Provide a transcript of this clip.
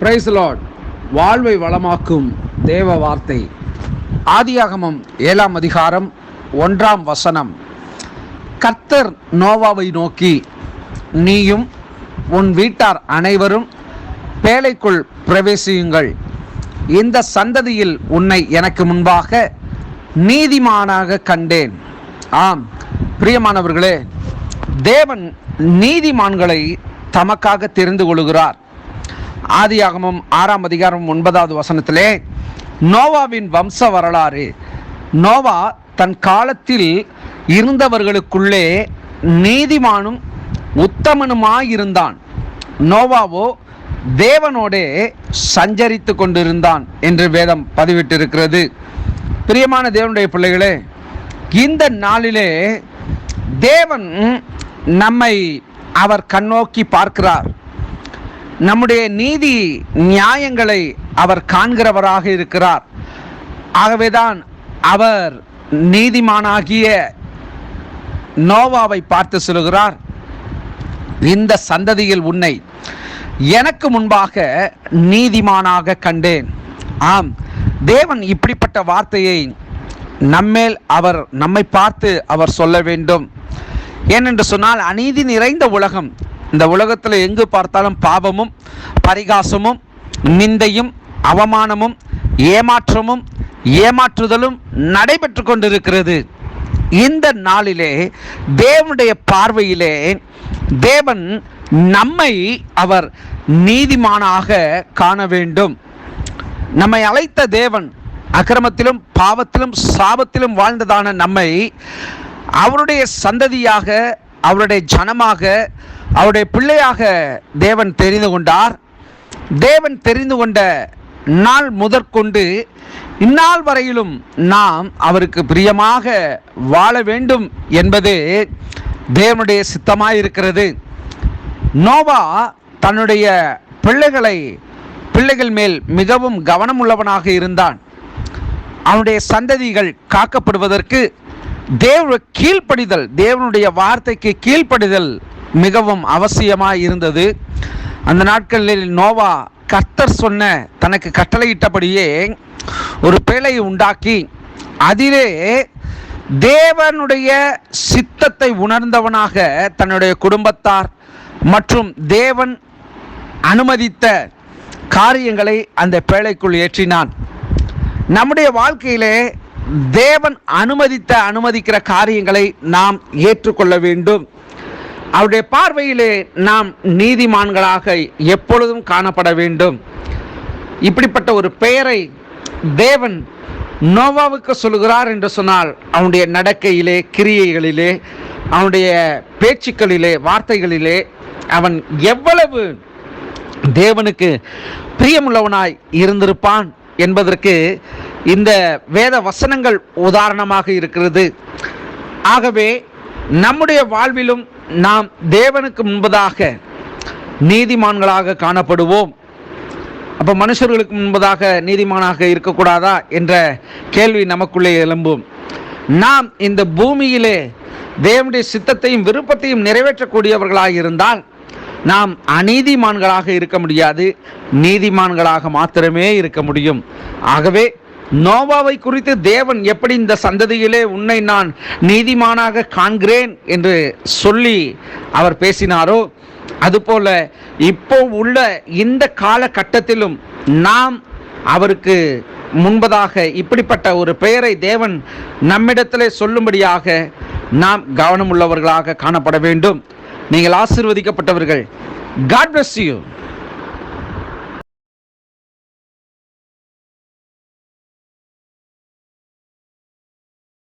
Price Lord வாழ்வை வளமாக்கும் தேவ வார்த்தை. ஆதியாகமம் ஏழாம் அதிகாரம் ஒன்றாம் வசனம். கர்த்தர் நோவாவை நோக்கி நீயும் உன் வீட்டார் அனைவரும் பேழைக்குள் பிரவேசியுங்கள். இந்த சந்ததியில் உன்னை எனக்கு முன்பாக நீதிமானாக கண்டேன். ஆம் பிரியமானவர்களே தேவன் நீதிமான்களை தமக்காக தெரிந்து கொள்கிறார் ஆதியாகமம் ஆறாம் அதிகாரம் ஒன்பதாவது வசனத்திலே நோவாவின் வம்ச வரலாறு. நோவா தன் காலத்தில் இருந்தவர்களுக்குள்ளே நீதிமானும் உத்தமனுமாயிருந்தான். நோவாவோ தேவனோடே சஞ்சரித்து கொண்டிருந்தான் என்று வேதம் பதிவிட்டிருக்கிறது. பிரியமான தேவனுடைய பிள்ளைகளே இந்த நாளிலே தேவன் நம்மை அவர் கண்ணோக்கி பார்க்கிறார். நம்முடைய நீதி நியாயங்களை அவர் காண்கிறவராக இருக்கிறார். ஆகவேதான் அவர் நீதிமானாகிய நோவாவை பார்த்து சொல்கிறார் இந்த சந்ததியில் உன்னை எனக்கு முன்பாக நீதிமானாக கண்டேன். ஆம் தேவன் இப்படிப்பட்ட வார்த்தையை நம்மேல் அவர் நம்மை பார்த்து அவர் சொல்ல வேண்டும். ஏனென்று சொன்னால் அநீதி நிறைந்த உலகம் இந்த உலகத்தில் எங்கு பார்த்தாலும் பாவமும் பரிகாசமும் நிந்தையும் அவமானமும் ஏமாற்றமும் ஏமாற்றுதலும் நடைபெற்று கொண்டிருக்கிறது. இந்த நாளிலே தேவனுடைய பார்வையிலே தேவன் நம்மை அவர் நீதிமானாக காண வேண்டும். நம்மை அழைத்த தேவன் அக்கிரமத்திலும் பாவத்திலும் சாபத்திலும் வாழ்ந்ததான நம்மை அவருடைய சந்ததியாக அவருடைய ஜனமாக அவருடைய பிள்ளையாக தேவன் தெரிந்து கொண்டார். தேவன் தெரிந்து கொண்ட நாள் முதற்கொண்டு இந்நாள் வரையிலும் நாம் அவருக்கு பிரியமாக வாழ வேண்டும் என்பது தேவனுடைய சித்தமாயிருக்கிறது. நோவா தன்னுடைய பிள்ளைகளை பிள்ளைகள் மேல் மிகவும் கவனமுள்ளவனாக இருந்தான். அவனுடைய சந்ததிகள் காக்கப்படுவதற்கு தேவ கீழ்ப்படிதல் தேவனுடைய வார்த்தைக்கு கீழ்ப்படிதல் மிகவும் அவசியமாக இருந்தது. அந்த நாட்களில் நோவா கர்த்தர் சொன்ன தனக்கு கட்டளையிட்டபடியே ஒரு பேழையை உண்டாக்கி அதிலே தேவனுடைய சித்தத்தை உணர்ந்தவனாக தன்னுடைய குடும்பத்தார் மற்றும் தேவன் அனுமதித்த காரியங்களை அந்த பேழைக்குள் ஏற்றினான். நம்முடைய வாழ்க்கையிலே தேவன் அனுமதித்த அனுமதிக்கிற காரியங்களை நாம் ஏற்றுக்கொள்ள வேண்டும். அவருடைய பார்வையிலே நாம் நீதிமான்களாக எப்பொழுதும் காணப்பட வேண்டும். இப்படிப்பட்ட ஒரு பெயரை தேவன் நோவாவுக்கு சொல்கிறார் என்று சொன்னால் அவனுடைய நடக்கையிலே கிரியைகளிலே அவனுடைய பேச்சுக்களிலே வார்த்தைகளிலே அவன் எவ்வளவு தேவனுக்கு பிரியமுள்ளவனாய் இருந்திருப்பான் என்பதற்கு இந்த வேத வசனங்கள் உதாரணமாக இருக்கிறது. ஆகவே நம்முடைய வாழ்விலும் நாம் தேவனுக்கு முன்பதாக நீதிமான்களாக காணப்படுவோம். அப்போ மனுஷர்களுக்கு முன்பதாக நீதிமானாக இருக்கக்கூடாதா என்ற கேள்வி நமக்குள்ளே எழும்பும். நாம் இந்த பூமியிலே தேவனுடைய சித்தத்தையும் விருப்பத்தையும் நிறைவேற்றக்கூடியவர்களாக இருந்தால் நாம் அநீதிமான்களாக இருக்க முடியாது. நீதிமான்களாக மாத்திரமே இருக்க முடியும். ஆகவே நோவாவை குறித்து தேவன் எப்படி இந்த சந்ததியிலே உன்னை நான் நீதிமானாக காண்கிறேன் என்று சொல்லி அவர் பேசினாரோ அதுபோல இப்போ உள்ள இந்த காலகட்டத்திலும் நாம் அவருக்கு முன்பதாக இப்படிப்பட்ட ஒரு பெயரை தேவன் நம்மிடத்திலே சொல்லும்படியாக நாம் கவனமுள்ளவர்களாக காணப்பட வேண்டும். நீங்கள் ஆசிர்வதிக்கப்பட்டவர்கள். God bless you